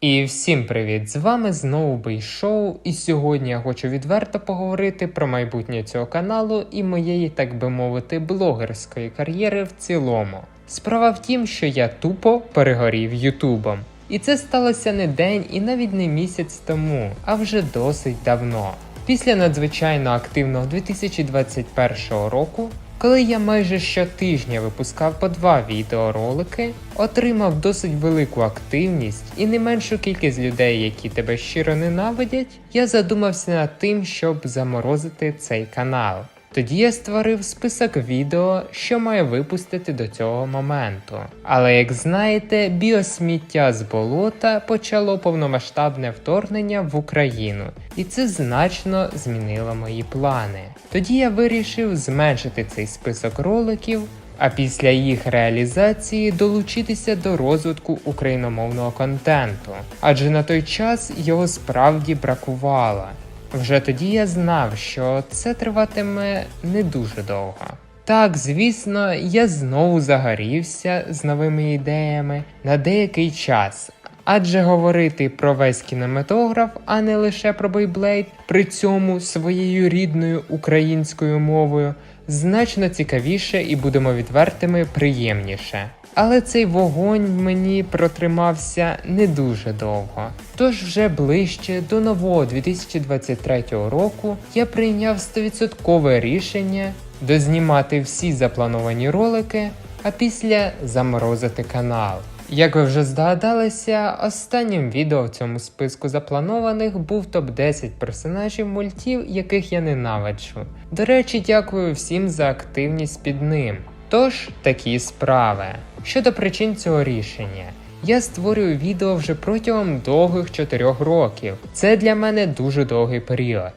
І всім привіт! З вами знову Бей Шоу, і сьогодні я хочу відверто поговорити про майбутнє цього каналу і моєї, так би мовити, блогерської кар'єри в цілому. Справа в тім, що я тупо перегорів Ютубом. І це сталося не день і навіть не місяць тому, а вже досить давно. Після надзвичайно активного 2021 року коли я майже щотижня випускав по два відеоролики, отримав досить велику активність і не меншу кількість людей, які тебе щиро ненавидять, я задумався над тим, щоб заморозити цей канал. Тоді я створив список відео, що маю випустити до цього моменту. Але як знаєте, біосміття з болота почало повномасштабне вторгнення в Україну, і це значно змінило мої плани. Тоді я вирішив зменшити цей список роликів. А після їх реалізації долучитися до розвитку україномовного контенту, адже на той час його справді бракувало. Вже тоді я знав, що це триватиме не дуже довго. Так, звісно, я знову загорівся з новими ідеями на деякий час, адже говорити про весь кінематограф, а не лише про Бейблейд, при цьому своєю рідною українською мовою, значно цікавіше і будемо відвертими приємніше. Але цей вогонь мені протримався не дуже довго. Тож вже ближче до нового 2023 року я прийняв 100% рішення дознімати всі заплановані ролики, а після заморозити канал. Як ви вже здогадалися, останнім відео в цьому списку запланованих був топ-10 персонажів мультів, яких я ненавиджу. До речі, дякую всім за активність під ним. Тож такі справи. Щодо причин цього рішення, я створюю відео вже протягом довгих 4 років. Це для мене дуже довгий період.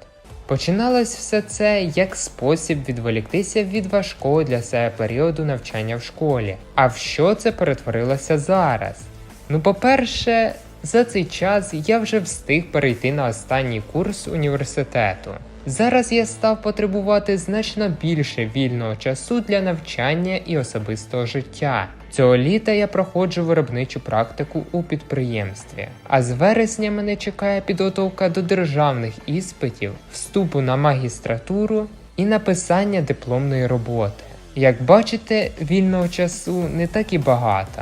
Починалось все це як спосіб відволіктися від важкого для себе періоду навчання в школі. А в що це перетворилося зараз? Ну, по-перше, за цей час я вже встиг перейти на останній курс університету. Зараз я став потребувати значно більше вільного часу для навчання і особистого життя. Цього літа я проходжу виробничу практику у підприємстві. А з вересня мене чекає підготовка до державних іспитів, вступу на магістратуру і написання дипломної роботи. Як бачите, вільного часу не так і багато.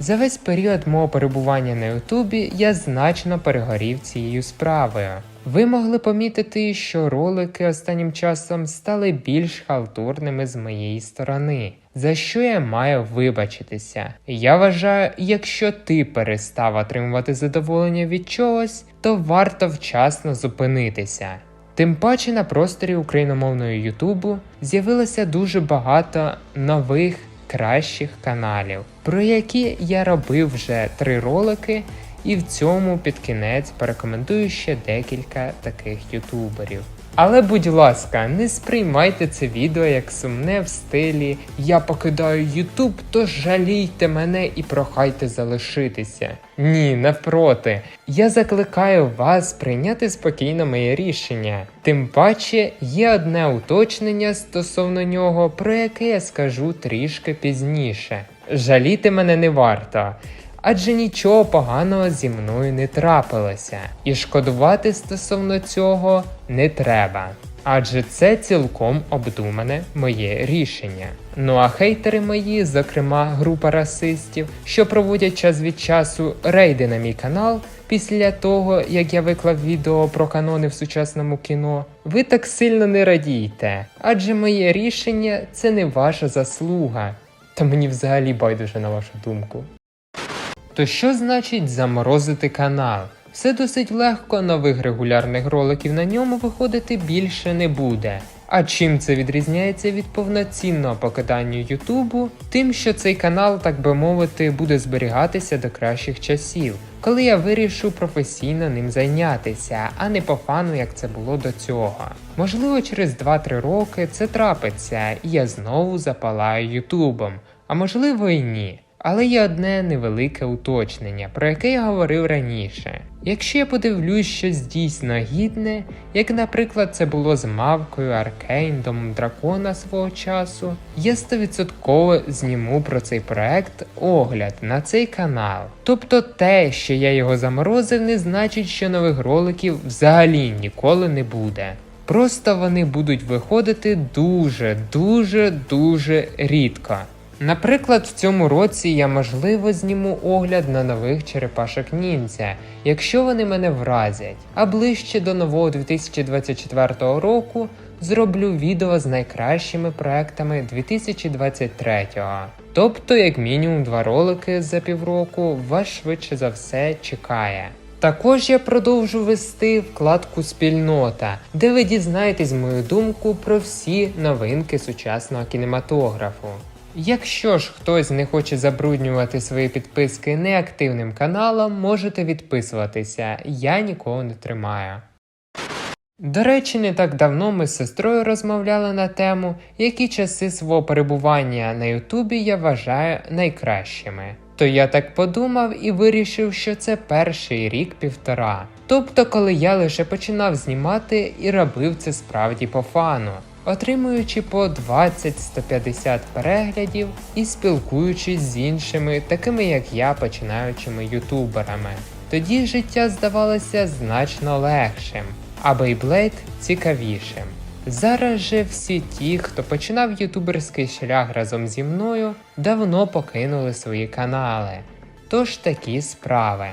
За весь період мого перебування на Ютубі я значно перегорів цією справою. Ви могли помітити, що ролики останнім часом стали більш халтурними з моєї сторони, за що я маю вибачитися. Я вважаю, якщо ти перестав отримувати задоволення від чогось, то варто вчасно зупинитися. Тим паче на просторі україномовного Ютубу з'явилося дуже багато нових кращих каналів, про які я робив вже три ролики, і в цьому під кінець порекомендую ще декілька таких ютуберів. Але будь ласка, не сприймайте це відео як сумне в стилі Я покидаю Ютуб, то жалійте мене і прохайте залишитися. Ні, навпроти, я закликаю вас прийняти спокійно моє рішення. Тим паче є одне уточнення стосовно нього, про яке я скажу трішки пізніше. Жаліти мене не варто адже нічого поганого зі мною не трапилося, і шкодувати стосовно цього не треба. Адже це цілком обдумане моє рішення. Ну а хейтери мої, зокрема група расистів, що проводять час від часу рейди на мій канал після того, як я виклав відео про канони в сучасному кіно, ви так сильно не радійте, адже моє рішення це не ваша заслуга. Та мені взагалі байдуже на вашу думку. То що значить заморозити канал? Все досить легко, нових регулярних роликів на ньому виходити більше не буде. А чим це відрізняється від повноцінного покидання Ютубу? Тим, що цей канал, так би мовити, буде зберігатися до кращих часів, коли я вирішу професійно ним зайнятися, а не по фану, як це було до цього. Можливо, через 2-3 роки це трапиться, і я знову запалаю Ютубом, а можливо і ні. Але є одне невелике уточнення, про яке я говорив раніше. Якщо я подивлюсь щось дійсно гідне, як, наприклад, це було з мавкою Аркейн, домом дракона свого часу, я 100% зніму про цей проект огляд на цей канал. Тобто те, що я його заморозив, не значить, що нових роликів взагалі ніколи не буде. Просто вони будуть виходити дуже, дуже, дуже рідко. Наприклад, в цьому році я можливо зніму огляд на нових черепашок ніндзя, якщо вони мене вразять. А ближче до нового 2024 року зроблю відео з найкращими проектами 2023-го. Тобто, як мінімум, два ролики за півроку вас швидше за все чекає. Також я продовжу вести вкладку Спільнота, де ви дізнаєтесь мою думку про всі новинки сучасного кінематографу. Якщо ж хтось не хоче забруднювати свої підписки неактивним каналом, можете відписуватися, я нікого не тримаю. До речі, не так давно ми з сестрою розмовляли на тему, які часи свого перебування на Ютубі я вважаю найкращими. То я так подумав і вирішив, що це перший рік півтора. Тобто, коли я лише починав знімати і робив це справді по фану, отримуючи по 20-150 переглядів і спілкуючись з іншими, такими як я, починаючими ютуберами. Тоді життя здавалося значно легшим, а Beyblade цікавішим. Зараз же всі ті, хто починав ютуберський шлях разом зі мною, давно покинули свої канали. Тож такі справи.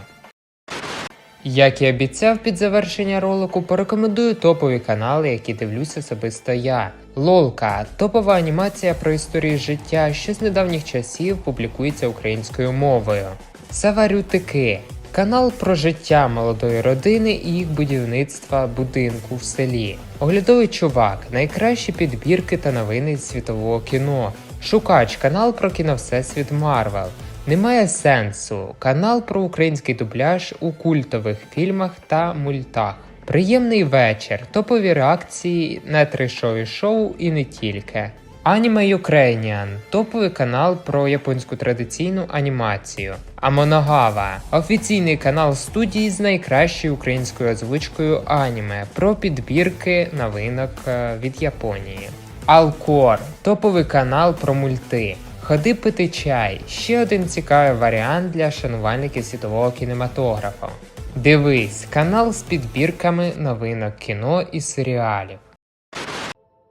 Як і обіцяв під завершення ролику, порекомендую топові канали, які дивлюсь особисто я. Лолка топова анімація про історію життя, що з недавніх часів публікується українською мовою. Саварютики канал про життя молодої родини і їх будівництва будинку в селі. Оглядовий чувак, найкращі підбірки та новини з світового кіно. Шукач канал про кіно Всесвіт Марвел. Немає сенсу. Канал про український дубляж у культових фільмах та мультах. Приємний вечір, топові реакції на трешові шоу і не тільки. Anime Ukrainian – топовий канал про японську традиційну анімацію. Амоногава офіційний канал студії з найкращою українською озвучкою аніме про підбірки новинок е, від Японії. Алкор топовий канал про мульти. Ходи пити чай ще один цікавий варіант для шанувальників світового кінематографа. Дивись канал з підбірками новинок кіно і серіалів.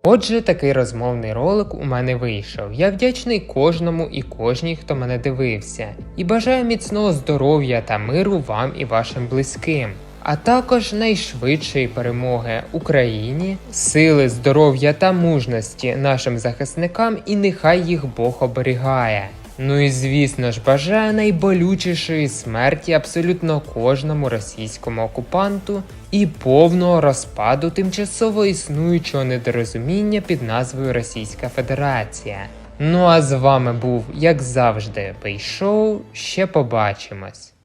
Отже, такий розмовний ролик у мене вийшов. Я вдячний кожному і кожній, хто мене дивився, і бажаю міцного здоров'я та миру вам і вашим близьким. А також найшвидшої перемоги Україні, сили, здоров'я та мужності нашим захисникам, і нехай їх Бог оберігає. Ну і звісно ж, бажаю найболючішої смерті абсолютно кожному російському окупанту і повного розпаду тимчасово існуючого недорозуміння під назвою Російська Федерація. Ну а з вами був, як завжди, Бейшоу. Ще побачимось.